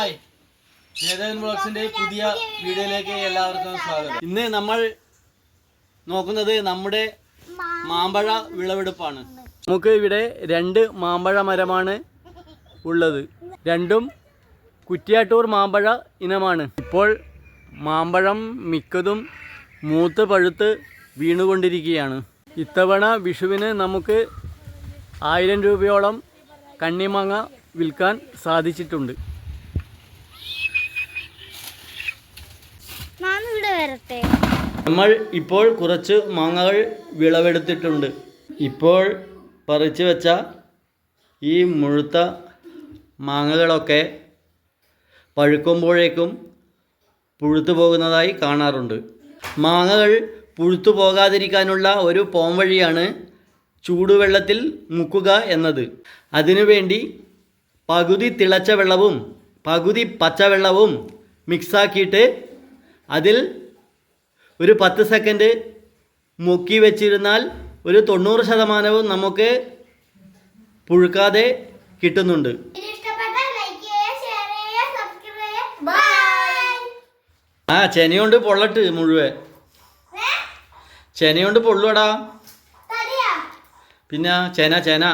Hi. ബ്ലോഗ്സിന്റെ പുതിയ വീഡിയോയിലേക്ക് എല്ലാവർക്കും സ്വാഗതം. ഇന്ന് നമ്മൾ നോക്കുന്നത് നമ്മുടെ മാമ്പഴ വിളവെടുപ്പാണ്. നമുക്ക് ഇവിടെ രണ്ട് മാമ്പഴ മരമാണ് ഉള്ളത്. രണ്ടും കുറ്റിയാട്ടൂർ മാമ്പഴ ഇനമാണ്. ഇപ്പോൾ മാമ്പഴം മിക്കതും മൂത്ത് പഴുത്ത് വീണുകൊണ്ടിരിക്കുകയാണ്. ഇത്തവണ വിഷുവിന് നമുക്ക് ആയിരം രൂപയോളം കണ്ണിമാങ്ങ വിൽക്കാൻ സാധിച്ചിട്ടുണ്ട് ഞാൻ ഇവിടെ വരട്ടെ. നമ്മൾ ഇപ്പോൾ കുറച്ച് മാങ്ങകൾ വിളവെടുത്തിട്ടുണ്ട്. ഇപ്പോൾ പറിച്ചു വെച്ച ഈ മുഴുത്ത മാങ്ങകളൊക്കെ പഴുക്കുമ്പോഴേക്കും പുഴുത്തു പോകുന്നതായി കാണാറുണ്ട്. മാങ്ങകൾ പുഴുത്തു പോകാതിരിക്കാനുള്ള ഒരു പോംവഴിയാണ് ചൂടുവെള്ളത്തിൽ മുക്കുക എന്നത്. അതിനുവേണ്ടി പകുതി തിളച്ച വെള്ളവും പകുതി പച്ചവെള്ളവും മിക്സാക്കിയിട്ട് അതിൽ ഒരു പത്ത് സെക്കൻഡ് മുക്കി വെച്ചിരുന്നാൽ ഒരു തൊണ്ണൂറ് ശതമാനവും നമുക്ക് പുഴുക്കാതെ കിട്ടുന്നുണ്ട്. ഇഷ്ടപ്പെട്ടാൽ ലൈക്ക് ചെയ്യുക ഷെയർ ചെയ്യുക സബ്സ്ക്രൈബ് ബൈ ആ ചെനയുണ്ട് പൊള്ളട്ട് മുഴുവൻ. ചെനയുണ്ട് പൊള്ളുവടാ. തടിയാ? പിന്നെ ചെന ചെന.